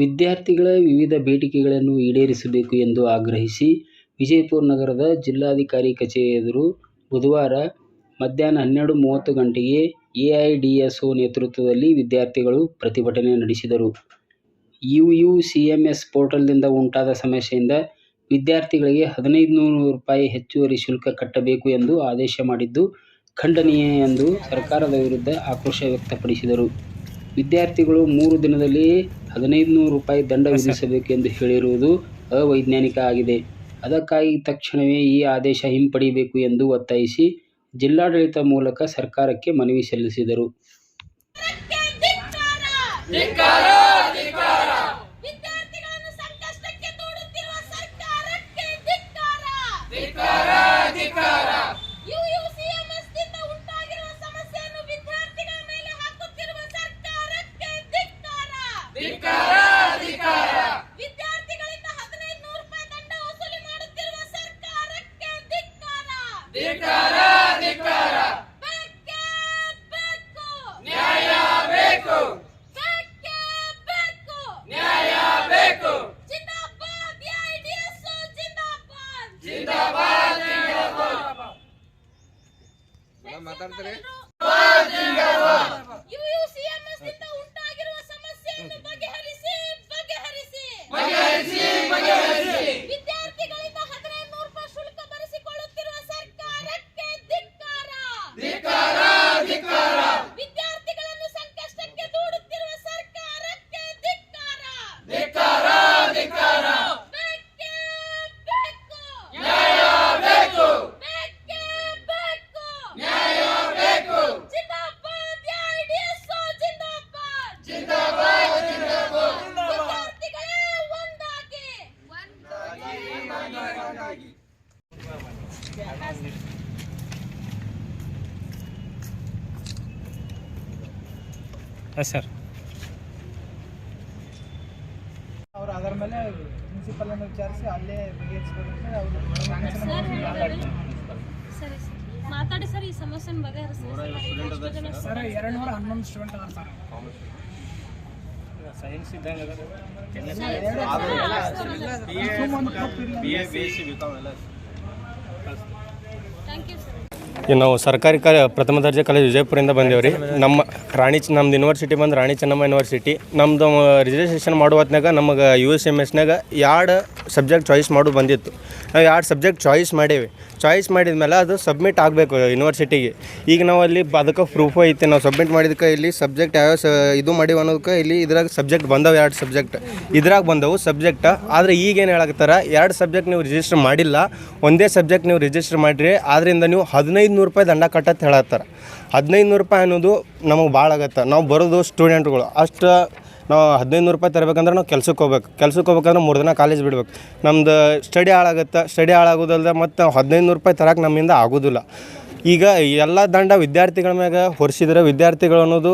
ವಿದ್ಯಾರ್ಥಿಗಳ ವಿವಿಧ ಬೇಡಿಕೆಗಳನ್ನು ಈಡೇರಿಸಬೇಕು ಎಂದು ಆಗ್ರಹಿಸಿ ವಿಜಯಪುರ ನಗರದ ಜಿಲ್ಲಾಧಿಕಾರಿ ಕಚೇರಿ ಎದುರು ಬುಧವಾರ ಮಧ್ಯಾಹ್ನ ಹನ್ನೆರಡು ಮೂವತ್ತು ಗಂಟೆಗೆ ಎಐಡಿಎಸ್ಒ ನೇತೃತ್ವದಲ್ಲಿ ವಿದ್ಯಾರ್ಥಿಗಳು ಪ್ರತಿಭಟನೆ ನಡೆಸಿದರು. ಯುಯುಸಿಎಂಎಸ್ ಪೋರ್ಟಲ್ನಿಂದ ಉಂಟಾದ ಸಮಸ್ಯೆಯಿಂದ ವಿದ್ಯಾರ್ಥಿಗಳಿಗೆ ಹದಿನೈದು ನೂರು ರೂಪಾಯಿ ಹೆಚ್ಚುವರಿ ಶುಲ್ಕ ಕಟ್ಟಬೇಕು ಎಂದು ಆದೇಶ ಮಾಡಿದ್ದು ಖಂಡನೀಯ ಎಂದು ಸರ್ಕಾರದ ವಿರುದ್ಧ ಆಕ್ರೋಶ ವ್ಯಕ್ತಪಡಿಸಿದರು. ವಿದ್ಯಾರ್ಥಿಗಳು ಮೂರು ದಿನದಲ್ಲಿ ಹದಿನೈದು ನೂರು ರೂಪಾಯಿ ದಂಡ ವಿಧಿಸಬೇಕು ಎಂದು ಹೇಳಿರುವುದು ಅವೈಜ್ಞಾನಿಕ ಆಗಿದೆ. ಅದಕ್ಕಾಗಿ ತಕ್ಷಣವೇ ಈ ಆದೇಶ ಹಿಂಪಡೆಯಬೇಕು ಎಂದು ಒತ್ತಾಯಿಸಿ ಜಿಲ್ಲಾಡಳಿತ ಮೂಲಕ ಸರ್ಕಾರಕ್ಕೆ ಮನವಿ ಸಲ್ಲಿಸಿದರು. ವಿದ್ಯಾರ್ಥಿಗಳನ್ನು ಸಂಕಷ್ಟಕ್ಕೆ ದೂಡುತ್ತಿರುವ ಸರ್ಕಾರಕ್ಕೆ ಧಿಕ್ಕಾರ ಯುಯುಸಿಎಂಎಸ್ನಿಂದ ಉಂಟಾಗಿರುವ ಸಮಸ್ಯೆಯನ್ನು ವಿದ್ಯಾರ್ಥಿಗಳ ಮೇಲೆ ಹಾಕುತ್ತಿರುವ ಸರ್ಕಾರಕ್ಕೆ ಧಿಕ್ಕಾರ ವಿದ್ಯಾರ್ಥಿಗಳಿಂದ ಹದಿನೈದು ನೂರು ರೂಪಾಯಿ ದಂಡ ವಸೂಲಿ ಮಾಡುತ್ತಿರುವ ಸರ್ಕಾರಕ್ಕೆ ಧಿಕ್ಕಾರ ಬೇಕೇ ಬೇಕು. ನ್ಯಾಯ ಬೇಕು. ಬೇಕೇ ಬೇಕು. ನ್ಯಾಯ ಬೇಕು. ಜಿಂದಾಬಾದ್ ಎಐಡಿಎಸ್ ಜಿಂದಾಬಾದ್. ಜಿಂದಾಬಾದ್ ಮಾತಾಡ್ತಾರೆ? ಯುಯುಸಿಎಂಎಸ್ನಿಂದ ಉಂಟಾಗಿರುವ ಸಮಸ್ಯೆಯನ್ನು ಬಗೆಹರಿಸಿ ಬಗೆಹರಿಸಿ ವಿದ್ಯಾರ್ಥಿಗಳಿಂದ ಹದಿನೈದು ನೂರು ರೂಪಾಯಿ ಶುಲ್ಕ ಭರಿಸಿಕೊಳ್ಳುತ್ತಿರುವ ಸರ್ಕಾರಕ್ಕೆ ಧಿಕ್ಕಾರ ವಿದ್ಯಾರ್ಥಿಗಳನ್ನು ಸಂಕಷ್ಟಕ್ಕೆ ದೂಡುತ್ತಿರುವ ಸರ್ಕಾರಕ್ಕೆ ಧಿಕ್ಕಾರ ಬೇಕೇ ಬೇಕು ನ್ಯಾಯ ಬೇಕು ಬೇಕೇ ಬೇಕು ನ್ಯಾಯ ಬೇಕು ಜಿಂದಾಬಾದ್ ಎಐಡಿಎಸ್ ಜಿಂದಾಬಾದ್ ಜಿಂದಾಬಾದ್ ಜಿಂದಾಬಾದ್ ವಿದ್ಯಾರ್ಥಿಗಳೇ ಒಂದಾಗಿ ಸರ್ ಅವರು ಅದರ ಮೇಲೆ ಪ್ರಿನ್ಸಿಪಲ್ ಅನ್ನು ವಿಚಾರಿಸಿ ಅಲ್ಲೇ ಬಗೆಹರಿಸಬೇಕು ಅವರು ಸರಿ ಮಾತಾಡಿ ಸರ್ ಈ ಸಮಸ್ಯೆ ಬಗೆಹರಿಸಿ ಸರ್ ಎರಡು ನೂರ ಹನ್ನೊಂದು ಸ್ಟೂಡೆಂಟ್ ಅದಾರ ಸರ್ ಸೈನ್ಸ್ ಇದ್ದಂಗೆ ನಾವು ಸರ್ಕಾರಿ ಕ, ಪ್ರಥಮ ದರ್ಜೆ ಕಾಲೇಜ್ ವಿಜಯಪುರದಿಂದ ಬಂದೇವೆ ರೀ ನಮ್ಮ ರಾಣಿ ನಮ್ದು ಯೂನಿವರ್ಸಿಟಿ ಬಂದು ರಾಣಿ ಚೆನ್ನಮ್ಮ ಯೂನಿವರ್ಸಿಟಿ ನಮ್ಮದು ರಿಜಿಸ್ಟ್ರೇಷನ್ ಮಾಡೋ ಹೊತ್ನಾಗ ನಮಗೆ ಯು ಎಸ್ ಎಂ ಎಸ್ನಾಗ ಎರಡು ಸಬ್ಜೆಕ್ಟ್ ಚಾಯ್ಸ್ ಮಾಡು ಬಂದಿತ್ತು. ನಾವು ಎರಡು ಸಬ್ಜೆಕ್ಟ್ ಚಾಯ್ಸ್ ಮಾಡೇವಿ. ಚಾಯ್ಸ್ ಮಾಡಿದ ಮೇಲೆ ಅದು ಸಬ್ಮಿಟ್ ಆಗಬೇಕು ಯೂನಿವರ್ಸಿಟಿಗೆ. ಈಗ ನಾವು ಅಲ್ಲಿ ಅದಕ್ಕೆ ಪ್ರೂಫ್ ಐತೆ. ನಾವು ಸಬ್ಮಿಟ್ ಮಾಡಿದಕ್ಕೆ ಇಲ್ಲಿ ಸಬ್ಜೆಕ್ಟ್ ಯಾವ ಇದು ಮಾಡೀವಿ ಅನ್ನೋದಕ್ಕೆ ಇಲ್ಲಿ ಇದ್ರಾಗ ಸಬ್ಜೆಕ್ಟ್ ಬಂದವು ಎರಡು ಸಬ್ಜೆಕ್ಟ್. ಇದ್ರಾಗ ಬಂದವು ಸಬ್ಜೆಕ್ಟ್. ಆದರೆ ಈಗೇನು ಹೇಳಕತ್ತಾರ? ಎರಡು ಸಬ್ಜೆಕ್ಟ್ ನೀವು ರಿಜಿಸ್ಟರ್ ಮಾಡಿಲ್ಲ. ಒಂದೇ ಸಬ್ಜೆಕ್ಟ್ ನೀವು ರಿಜಿಸ್ಟರ್ ಮಾಡಿರಿ. ಆದ್ದರಿಂದ ನೀವು ಹದಿನೈದು ನೂರು ರೂಪಾಯಿ ದಂಡ ಕಟ್ಟತ್ತೆ ಹೇಳತ್ತಾರ. ಹದಿನೈದು ನೂರು ರೂಪಾಯಿ ಅನ್ನೋದು ನಮಗೆ ಭಾಳ ಆಗತ್ತೆ. ನಾವು ಬರೋದು ಸ್ಟೂಡೆಂಟ್ಗಳು ಅಷ್ಟು ನಾವು ಹದಿನೈದು ನೂರು ರೂಪಾಯಿ ತರಬೇಕಂದ್ರೆ ನಾವು ಕೆಲ್ಸಕ್ಕೆ ಹೋಗ್ಬೇಕು. ಕೆಲ್ಸಕ್ಕೆ ಹೋಗ್ಬೇಕಂದ್ರೆ ಮೂರು ದಿನ ಕಾಲೇಜ್ ಬಿಡ್ಬೇಕು. ನಮ್ದು ಸ್ಟಡಿ ಹಾಳಾಗುತ್ತೆ ಸ್ಟಡಿ ಹಾಳಾಗೋದಲ್ದೆ ಮತ್ತು ಹದಿನೈದು ನೂರು ರೂಪಾಯಿ ತರಕ್ಕೆ ನಮ್ಮಿಂದ ಆಗೋದಿಲ್ಲ. ಈಗ ಎಲ್ಲ ದಂಡ ವಿದ್ಯಾರ್ಥಿಗಳ ಮ್ಯಾಗ ಹೊರಿಸಿದ್ರೆ ವಿದ್ಯಾರ್ಥಿಗಳು ಅನ್ನೋದು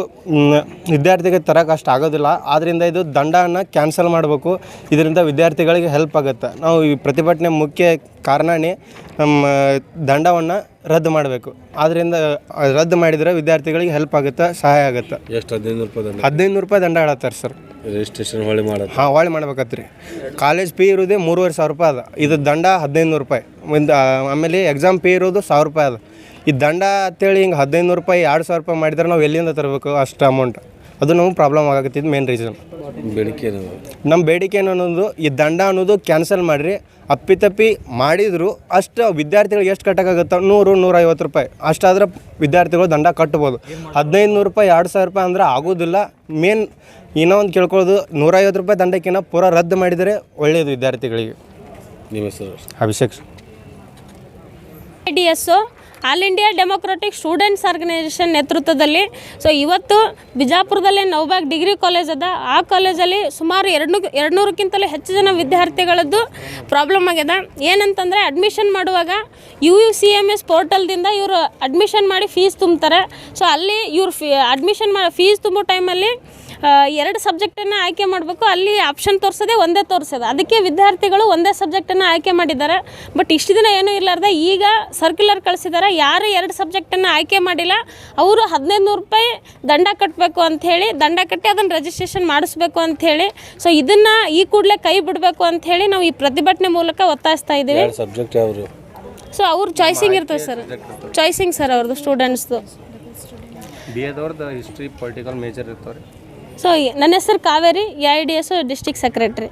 ವಿದ್ಯಾರ್ಥಿಗೆ ತರಕ್ಕೆ ಅಷ್ಟು ಆಗೋದಿಲ್ಲ. ಆದ್ದರಿಂದ ಇದು ದಂಡನ ಕ್ಯಾನ್ಸಲ್ ಮಾಡಬೇಕು. ಇದರಿಂದ ವಿದ್ಯಾರ್ಥಿಗಳಿಗೆ ಹೆಲ್ಪ್ ಆಗುತ್ತೆ. ನಾವು ಈ ಪ್ರತಿಭಟನೆ ಮುಖ್ಯ ಕಾರಣನೇ ನಮ್ಮ ದಂಡವನ್ನು ರದ್ದು ಮಾಡಬೇಕು. ಆದ್ದರಿಂದ ರದ್ದು ಮಾಡಿದರೆ ವಿದ್ಯಾರ್ಥಿಗಳಿಗೆ ಹೆಲ್ಪ್ ಆಗುತ್ತೆ ಸಹಾಯ ಆಗುತ್ತೆ. ಎಷ್ಟು? ಹದಿನೈದು ರೂಪಾಯಿ ಹದಿನೈದು ರೂಪಾಯಿ ದಂಡ ಹೇಳತ್ತಾರೆ ಸರ್. ರಿಜಿಸ್ಟ್ರೇಷನ್ ಹೊಳಿ ಮಾಡೋದು ಹಾಂ ಹೊಳ್ಳಿ ಮಾಡ್ಬೇಕತ್ರಿ. ಕಾಲೇಜ್ ಫೀ ಇರೋದೇ ಮೂರುವರೆ ಸಾವಿರ ರೂಪಾಯಿ ಅದ. ಇದು ದಂಡ ಹದಿನೈದು ನೂರು ರೂಪಾಯಿ. ಒಂದು ಆಮೇಲೆ ಎಕ್ಸಾಮ್ ಫೀ ಇರೋದು ಸಾವಿರ ರೂಪಾಯಿ ಅದ. ಈ ದಂಡ ಅಂತೇಳಿ ಹಿಂಗೆ ಹದಿನೈದು ನೂರು ರೂಪಾಯಿ ಎರಡು ಸಾವಿರ ರೂಪಾಯಿ ಮಾಡಿದ್ರೆ ನಾವು ಎಲ್ಲಿಂದ ತರಬೇಕು ಅಷ್ಟು ಅಮೌಂಟ್ ಅದು ನಮ್ಗೆ ಪ್ರಾಬ್ಲಮ್ ಆಗತ್ತಿದ್ದು ಮೇನ್ ರೀಸನ್ ಬೇಡಿಕೆ ನಮ್ಮ ಬೇಡಿಕೆ ಏನು ಅನ್ನೋದು ಈ ದಂಡ ಅನ್ನೋದು ಕ್ಯಾನ್ಸಲ್ ಮಾಡಿರಿ. ಅಪ್ಪಿತಪ್ಪಿ ಮಾಡಿದ್ರು ಅಷ್ಟು ವಿದ್ಯಾರ್ಥಿಗಳಿಗೆ ಎಷ್ಟು ಕಟ್ಟೋಕ್ಕಾಗುತ್ತೆ ನೂರು ನೂರೈವತ್ತು ರೂಪಾಯಿ. ಅಷ್ಟಾದ್ರೆ ವಿದ್ಯಾರ್ಥಿಗಳು ದಂಡ ಕಟ್ಬೋದು. ಹದಿನೈದು ನೂರು ರೂಪಾಯಿ ಎರಡು ಸಾವಿರ ರೂಪಾಯಿ ಅಂದ್ರೆ ಆಗೋದಿಲ್ಲ. ಮೇನ್ ಇನ್ನೂ ಒಂದು ಕೇಳ್ಕೊಳ್ಳೋದು ನೂರೈವತ್ತು ರೂಪಾಯಿ ದಂಡಕ್ಕಿಂತ ಪೂರ ರದ್ದು ಮಾಡಿದರೆ ಒಳ್ಳೆಯದು ವಿದ್ಯಾರ್ಥಿಗಳಿಗೆ. ನಿಮ್ಮ ಹೆಸರು Abhishek D S all India democratic students organisation ನೇತೃತ್ವದಲ್ಲಿ. ಸೊ ಇವತ್ತು ಬಿಜಾಪುರದಲ್ಲಿ ನೌಬಾಗ್ ಡಿಗ್ರಿ ಕಾಲೇಜ್ ಅದ. ಆ ಕಾಲೇಜಲ್ಲಿ ಸುಮಾರು ಎರಡು, ಎರಡುನೂರಕ್ಕಿಂತಲೂ ಹೆಚ್ಚು ಜನ ವಿದ್ಯಾರ್ಥಿಗಳದ್ದು ಪ್ರಾಬ್ಲಮ್ ಆಗ್ಯದ. ಏನಂತಂದರೆ ಅಡ್ಮಿಷನ್ ಮಾಡುವಾಗ U U C M S ಪೋರ್ಟಲ್ದಿಂದ ಇವರು ಅಡ್ಮಿಷನ್ ಮಾಡಿ ಫೀಸ್ ತುಂಬ್ತಾರೆ. ಸೊ ಅಲ್ಲಿ ಇವ್ರು ಫೀ ಅಡ್ಮಿಷನ್ ಮಾಡಿ ಫೀಸ್ ತುಂಬೋ ಟೈಮಲ್ಲಿ ಎರಡು ಸಬ್ಜೆಕ್ಟನ್ನು ಆಯ್ಕೆ ಮಾಡಬೇಕು. ಅಲ್ಲಿ ಆಪ್ಷನ್ ತೋರಿಸೋದೇ ಒಂದೇ ತೋರಿಸೋದು. ಅದಕ್ಕೆ ವಿದ್ಯಾರ್ಥಿಗಳು ಒಂದೇ ಸಬ್ಜೆಕ್ಟನ್ನು ಆಯ್ಕೆ ಮಾಡಿದ್ದಾರೆ. ಬಟ್ ಇಷ್ಟು ದಿನ ಏನೂ ಇರಲಾರ್ದೆ ಈಗ ಸರ್ಕ್ಯುಲರ್ ಕಳಿಸಿದ್ದಾರೆ ಯಾರು ಎರಡು ಸಬ್ಜೆಕ್ಟನ್ನು ಆಯ್ಕೆ ಮಾಡಿಲ್ಲ ಅವರು ಹದಿನೈದು ನೂರು ರೂಪಾಯಿ ದಂಡ ಕಟ್ಟಬೇಕು ಅಂಥೇಳಿ ದಂಡ ಕಟ್ಟಿ ಅದನ್ನು ರಿಜಿಸ್ಟ್ರೇಷನ್ ಮಾಡಿಸ್ಬೇಕು ಅಂಥೇಳಿ ಸೊ ಇದನ್ನು ಈ ಕೂಡಲೇ ಕೈ ಬಿಡಬೇಕು ಅಂಥೇಳಿ ನಾವು ಈ ಪ್ರತಿಭಟನೆ ಮೂಲಕ ಒತ್ತಾಯಿಸ್ತಾ ಇದ್ದೀವಿ. ಎರಡು ಸಬ್ಜೆಕ್ಟ್ ಯಾವ್ರು ಸೊ ಅವ್ರ ಚಾಯ್ಸಿಂಗ್ ಇರ್ತದೆ ಸರ್ ಚಾಯ್ಸಿಂಗ್ ಸರ್ ಅವ್ರದ್ದು ಸ್ಟೂಡೆಂಟ್ಸ್ದು ಬಿ ಎದವ್ರದ್ದು ಹಿಸ್ಟ್ರಿ ಪೊಲಿಟಿಕಲ್ ಮೇಜರ್ ಇರ್ತಾವೆ ಸೊ ನನ್ನ ಹೆಸರು Kaveri A I D S district secretary.